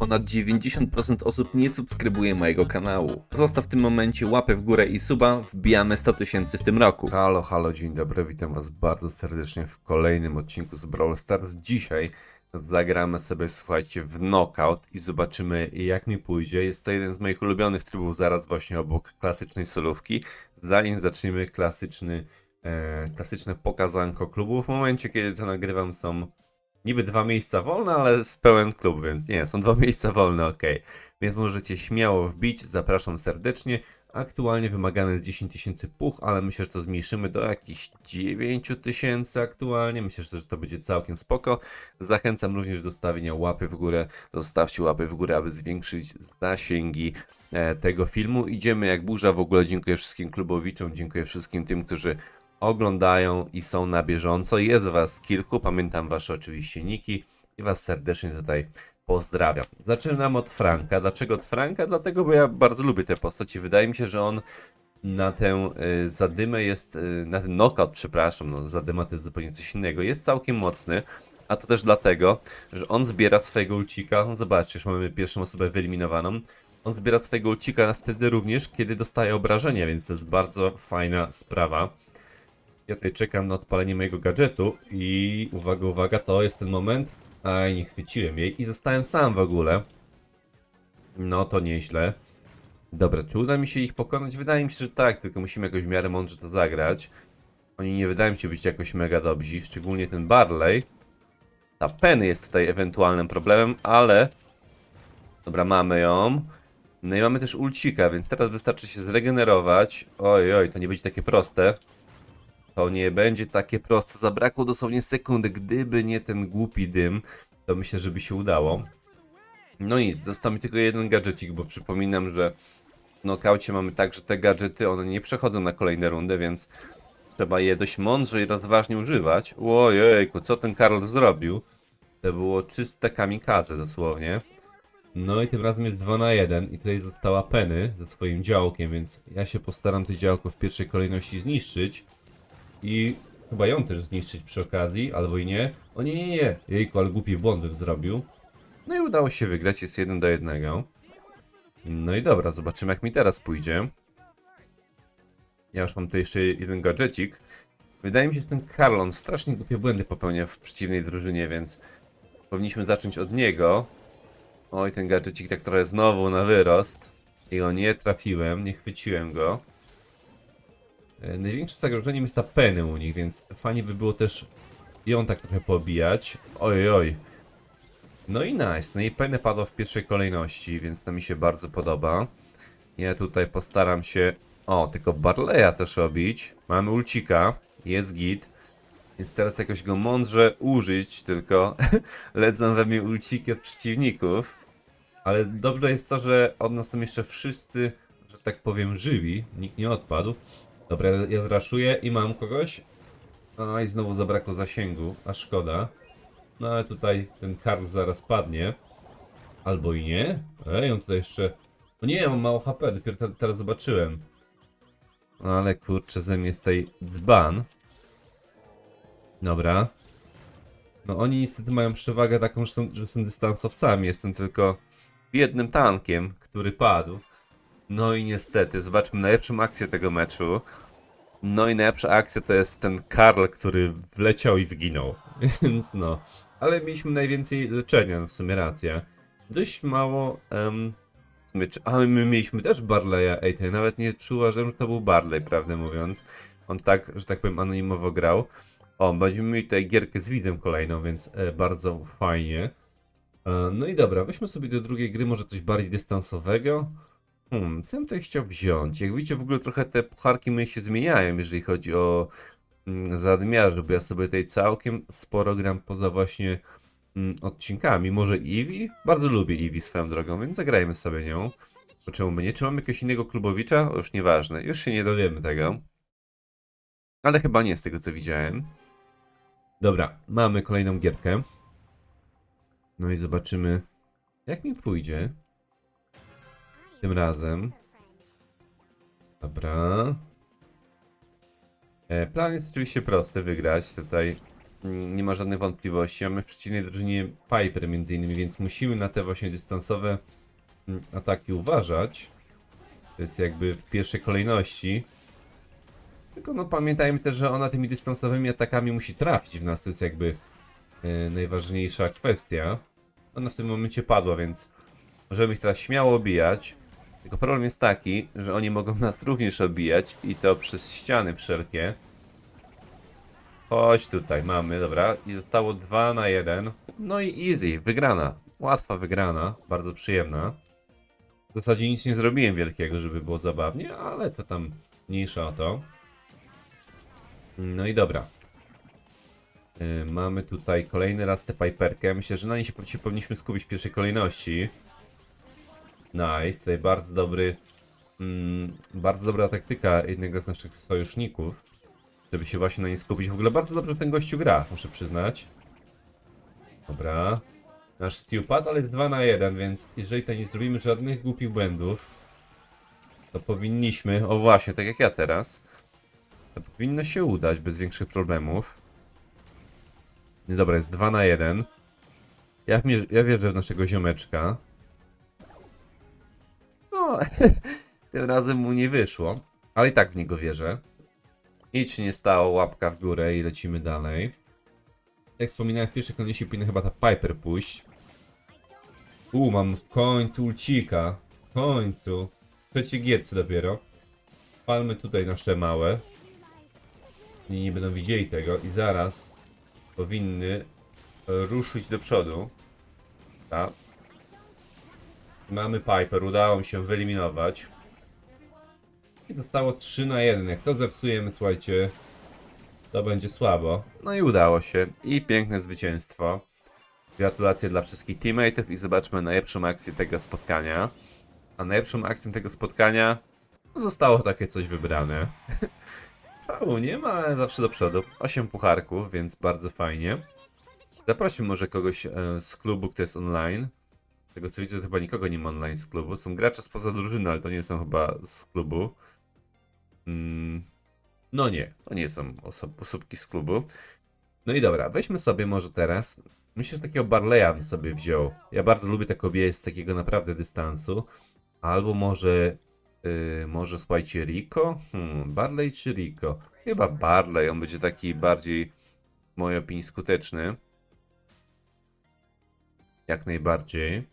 Ponad 90% osób nie subskrybuje mojego kanału. Zostaw w tym momencie łapę w górę i suba, wbijamy 100 tysięcy w tym roku. Halo, halo, dzień dobry, witam was bardzo serdecznie w kolejnym odcinku z Brawl Stars. Dzisiaj zagramy sobie, słuchajcie, w Knockout i zobaczymy jak mi pójdzie. Jest to jeden z moich ulubionych trybów, zaraz właśnie obok klasycznej solówki. Zanim zaczniemy klasyczny, e, klasyczne pokazanko klubu, w momencie kiedy to nagrywam są niby dwa miejsca wolne, ale z pełen klub, więc nie, są dwa miejsca wolne, ok. Więc możecie śmiało wbić, zapraszam serdecznie. Aktualnie wymagane jest 10 tysięcy puch, ale myślę, że to zmniejszymy do jakichś 9 tysięcy aktualnie. Myślę, że to będzie całkiem spoko. Zachęcam również do zostawienia łapy w górę. Zostawcie łapy w górę, aby zwiększyć zasięgi e, tego filmu. Idziemy jak burza. W ogóle dziękuję wszystkim klubowiczom, dziękuję wszystkim tym, którzy oglądają i są na bieżąco. Jest was kilku, pamiętam wasze oczywiście niki i was serdecznie tutaj pozdrawiam. Zaczynam od Franka. Dlaczego od Franka? Dlatego, bo ja bardzo lubię tę postać i wydaje mi się, że on na tę y, zadymę jest, y, na ten knockout, przepraszam, no zadyma to jest zupełnie coś innego, jest całkiem mocny, a to też dlatego, że on zbiera swojego ulcika, no zobaczcie, już mamy pierwszą osobę wyeliminowaną, on zbiera swojego ulcika wtedy również, kiedy dostaje obrażenia, więc to jest bardzo fajna sprawa. Ja tutaj czekam na odpalenie mojego gadżetu i uwaga, uwaga, to jest ten moment. Aj, nie chwyciłem jej i zostałem sam w ogóle. No to nieźle. Dobra, czy uda mi się ich pokonać? Wydaje mi się, że tak, tylko musimy jakoś w miarę mądrze to zagrać. Oni nie wydają się być jakoś mega dobrzy, szczególnie ten Barley. Ta Penny jest tutaj ewentualnym problemem, ale... Dobra, mamy ją. No i mamy też ulcika, więc teraz wystarczy się zregenerować. Oj, oj, to nie będzie takie proste. To nie będzie takie proste. Zabrakło dosłownie sekundy. Gdyby nie ten głupi dym, to myślę, że by się udało. No i został mi tylko jeden gadżecik, bo przypominam, że w knockaucie mamy tak, że te gadżety one nie przechodzą na kolejne rundy, więc trzeba je dość mądrze i rozważnie używać. Ojejku, co ten Karol zrobił? To było czyste kamikaze dosłownie. No i tym razem jest 2 na 1 i tutaj została Penny ze swoim działkiem, więc ja się postaram to działko w pierwszej kolejności zniszczyć. I chyba ją też zniszczyć przy okazji, albo i nie. O nie, nie, nie. Jejku, ale głupi błąd bym zrobił. No i udało się wygrać, jest 1 do 1. No i dobra, zobaczymy jak mi teraz pójdzie. Ja już mam tutaj jeszcze jeden gadżecik. Wydaje mi się, że ten Karlon strasznie głupie błędy popełnia w przeciwnej drużynie, więc powinniśmy zacząć od niego. Oj, ten gadżecik tak trochę znowu na wyrost. I go nie trafiłem, nie chwyciłem go. E, Największym zagrożeniem jest ta Penny u nich, więc fajnie by było też ją tak trochę pobijać. Oj, oj. No i nice. No i Penny padła w pierwszej kolejności, więc to mi się bardzo podoba. Ja tutaj postaram się... O, tylko Barleya też robić. Mamy ulcika. Jest git. Więc teraz jakoś go mądrze użyć, tylko lecą we mnie ulciki od przeciwników. Ale dobrze jest to, że od nas są jeszcze wszyscy, że tak powiem, żywi. Nikt nie odpadł. Dobra, ja zraszuję i mam kogoś. No i znowu zabrakło zasięgu, a szkoda. No ale tutaj ten Karl zaraz padnie. Albo i nie. Ej, on tutaj jeszcze... No nie, mam mało HP, dopiero te, teraz zobaczyłem. No ale kurczę, ze mnie jest tutaj dzban. Dobra. No oni niestety mają przewagę taką, że są, że są dystansowcami. Jestem tylko jednym tankiem, który padł. No i niestety, zobaczmy najlepszą akcję tego meczu. No i najlepsza akcja to jest ten Karl, który wleciał i zginął. Więc no. Ale mieliśmy najwięcej leczenia, no w sumie racja. Dość mało. Um, w sumie, a my mieliśmy też Barleya. Ej, to ja nawet nie przyuważyłem, że to był Barley, prawdę mówiąc. On tak, że tak powiem, anonimowo grał. O, będziemy mieli tutaj gierkę z widzem kolejną, więc e, bardzo fajnie. E, no i dobra, weźmy sobie do drugiej gry może coś bardziej dystansowego. Hmm, co bym tutaj chciał wziąć? Jak widzicie, w ogóle trochę te pucharki moje się zmieniają, jeżeli chodzi o mm, zadmiarze, bo ja sobie tutaj całkiem sporo gram poza właśnie mm, odcinkami. Może Eevee? Bardzo lubię Eevee swoją drogą, więc zagrajmy sobie nią. Bo czemu by nie? Czy mamy jakiegoś innego klubowicza? O, już nieważne, już się nie dowiemy tego. Ale chyba nie z tego co widziałem. Dobra, mamy kolejną gierkę. No i zobaczymy, jak mi pójdzie. Tym razem. Dobra. E, plan jest oczywiście prosty, wygrać. Tutaj mm, nie ma żadnych wątpliwości. Mamy w przeciwnej drużynie Piper między innymi, więc musimy na te właśnie dystansowe mm, ataki uważać. To jest jakby w pierwszej kolejności. Tylko no pamiętajmy też, że ona tymi dystansowymi atakami musi trafić w nas. To jest jakby e, najważniejsza kwestia. Ona w tym momencie padła, więc możemy ich teraz śmiało obijać. Tylko problem jest taki, że oni mogą nas również obijać i to przez ściany wszelkie. Chodź tutaj, mamy, dobra. I zostało 2 na 1. No i easy, wygrana. Łatwa wygrana, bardzo przyjemna. W zasadzie nic nie zrobiłem wielkiego, żeby było zabawnie, ale to tam mniejsza o to. No i dobra. Yy, mamy tutaj kolejny raz tę Piperkę. Myślę, że na niej się, się powinniśmy skupić w pierwszej kolejności. Nice, tutaj bardzo dobry, mm, bardzo dobra taktyka jednego z naszych sojuszników, żeby się właśnie na nie skupić. W ogóle bardzo dobrze ten gościu gra, muszę przyznać. Dobra. Nasz stew padł, ale jest 2 na 1, więc jeżeli tutaj nie zrobimy żadnych głupich błędów, to powinniśmy, o właśnie, tak jak ja teraz, to powinno się udać bez większych problemów. Dobra, jest 2 na 1. Ja, ja wierzę w naszego ziomeczka. Tym razem mu nie wyszło, ale i tak w niego wierzę. Nic nie stało, łapka w górę i lecimy dalej. Jak wspominałem, w pierwszej kolejności powinna chyba ta Piper pójść. U, mam w końcu ulcika. W końcu. W trzeciej gierce dopiero. Palmy tutaj nasze małe. I nie będą widzieli tego. I zaraz powinny ruszyć do przodu. Tak. Mamy Piper, udało mi się wyeliminować. I zostało 3 na 1. Jak to zepsujemy, słuchajcie, to będzie słabo. No i udało się. I piękne zwycięstwo. Gratulacje dla wszystkich teammateów i zobaczmy najlepszą akcję tego spotkania. A najlepszą akcją tego spotkania zostało takie coś wybrane. Szału nie ma, ale zawsze do przodu. 8 pucharków, więc bardzo fajnie. Zaprosimy może kogoś e, z klubu, kto jest online. Tego co widzę, to chyba nikogo nie ma online z klubu. Są gracze spoza drużyny, ale to nie są chyba z klubu. Mm, no nie, to nie są oso- osóbki z klubu. No i dobra, weźmy sobie może teraz. Myślę, że takiego Barleya bym sobie wziął. Ja bardzo lubię te kobiety z takiego naprawdę dystansu. Albo może. Yy, może słuchajcie, Rico? Hmm, Barley czy Rico? Chyba Barley, on będzie taki bardziej, w mojej opinii, skuteczny. Jak najbardziej.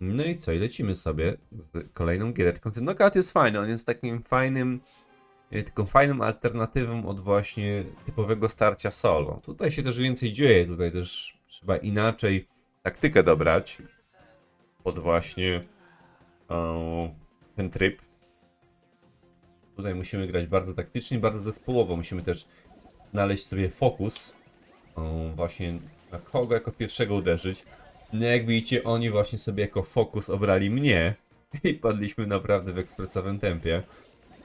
No i co, i lecimy sobie z kolejną giereczką. Ten knockout jest fajny, on jest takim fajnym, e, taką fajną alternatywą od właśnie typowego starcia solo. Tutaj się też więcej dzieje, tutaj też trzeba inaczej taktykę dobrać pod właśnie o, ten tryb. Tutaj musimy grać bardzo taktycznie, bardzo zespołowo. Musimy też znaleźć sobie fokus o, właśnie na kogo jako pierwszego uderzyć. No jak widzicie, oni właśnie sobie jako fokus obrali mnie i padliśmy naprawdę w ekspresowym tempie.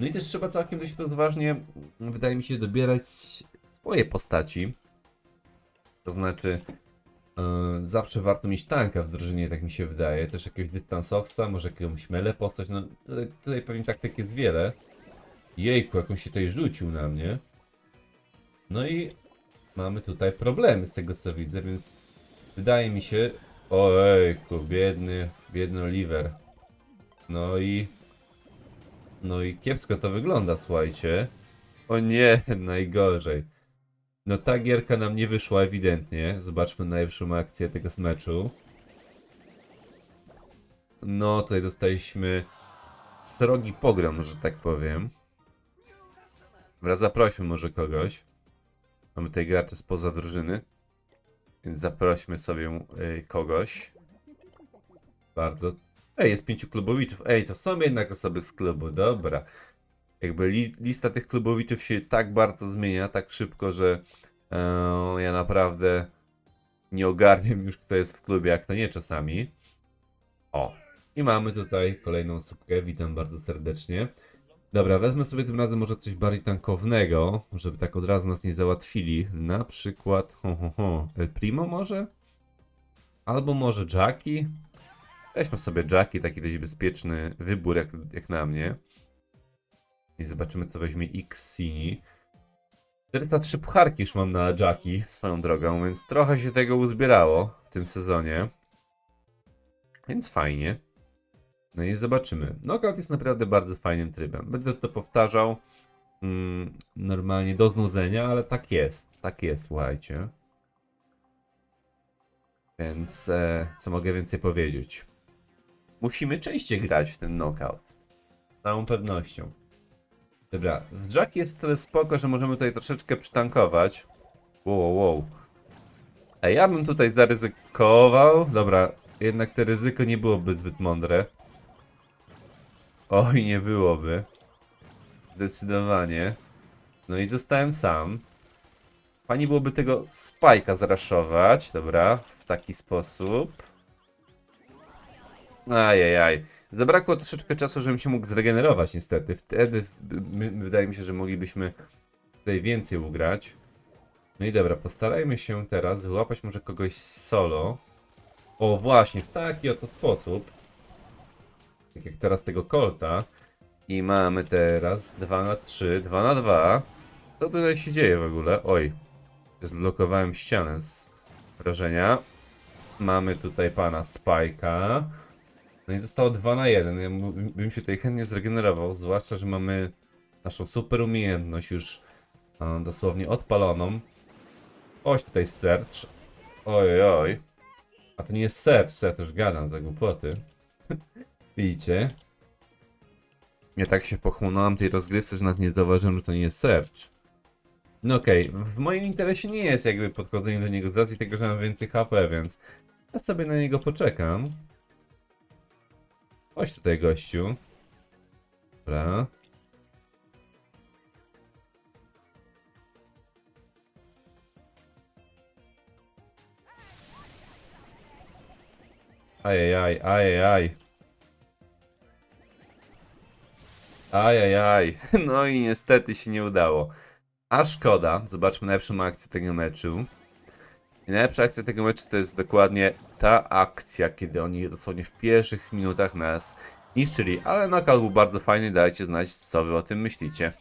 No i też trzeba całkiem dość rozważnie, wydaje mi się, dobierać swoje postaci. To znaczy, e, zawsze warto mieć tanka w drużynie, tak mi się wydaje. Też jakiegoś dystansowca, może jakąś mele postać. No tutaj, tutaj pewnie taktyk jest wiele. Jejku, jak on się tutaj rzucił na mnie. No i mamy tutaj problemy z tego co widzę, więc wydaje mi się... Ojejku, biedny, biedny Oliver. No i... No i kiepsko to wygląda, słuchajcie. O nie, najgorzej. No ta gierka nam nie wyszła ewidentnie. Zobaczmy najlepszą akcję tego meczu. No, tutaj dostaliśmy srogi pogrom, że tak powiem. Dobra, zaprośmy może kogoś. Mamy tutaj graczy spoza drużyny. Więc zaprośmy sobie y, kogoś. Bardzo. Ej, jest pięciu klubowiczów. Ej, to są jednak osoby z klubu, dobra. Jakby li, lista tych klubowiczów się tak bardzo zmienia, tak szybko, że e, ja naprawdę nie ogarniam już, kto jest w klubie, a kto nie czasami. O, i mamy tutaj kolejną osóbkę. Witam bardzo serdecznie. Dobra, wezmę sobie tym razem może coś bardziej tankownego, żeby tak od razu nas nie załatwili. Na przykład, ho, ho, ho, El Primo może? Albo może Jackie? Weźmy sobie Jackie, taki dość bezpieczny wybór jak, jak na mnie. I zobaczymy co weźmie Xini. 403 pucharki już mam na Jacki swoją drogą, więc trochę się tego uzbierało w tym sezonie. Więc fajnie. No i zobaczymy. Knockout jest naprawdę bardzo fajnym trybem. Będę to powtarzał mm, normalnie do znudzenia, ale tak jest. Tak jest, słuchajcie. Więc e, co mogę więcej powiedzieć? Musimy częściej grać w ten knockout. Z całą pewnością. Dobra, w Jack jest tyle spoko, że możemy tutaj troszeczkę przytankować. Wow, wow. A ja bym tutaj zaryzykował. Dobra, jednak to ryzyko nie byłoby zbyt mądre. Oj, nie byłoby. Zdecydowanie. No i zostałem sam. Fajnie byłoby tego spajka zraszować. Dobra, w taki sposób. Ajajaj. Zabrakło troszeczkę czasu, żebym się mógł zregenerować niestety. Wtedy my, wydaje mi się, że moglibyśmy tutaj więcej ugrać. No i dobra, postarajmy się teraz złapać może kogoś solo. O właśnie, w taki oto sposób. Tak jak teraz tego kolta. I mamy teraz 2 na 3, 2 na 2. Co tutaj się dzieje w ogóle? Oj, zblokowałem ścianę z wrażenia. Mamy tutaj pana Spajka. No i zostało 2 na 1. Ja bym się tutaj chętnie zregenerował, zwłaszcza, że mamy naszą super umiejętność już dosłownie odpaloną. Oś tutaj search. Oj, oj, oj. A to nie jest search, ja też gadam za głupoty. Widzicie? Ja tak się pochłonąłem tej rozgrywce, że nawet nie zauważyłem, że to nie jest search. No okej, w moim interesie nie jest jakby podchodzenie do niego z racji tego, że mam więcej HP, więc ja sobie na niego poczekam. Chodź tutaj, gościu. Dobra. Ajajaj, ajajaj. Ajajaj. No i niestety się nie udało. A szkoda. Zobaczmy najlepszą akcję tego meczu. I najlepsza akcja tego meczu to jest dokładnie ta akcja, kiedy oni dosłownie w pierwszych minutach nas niszczyli. Ale knockout był bardzo fajny, dajcie znać co wy o tym myślicie.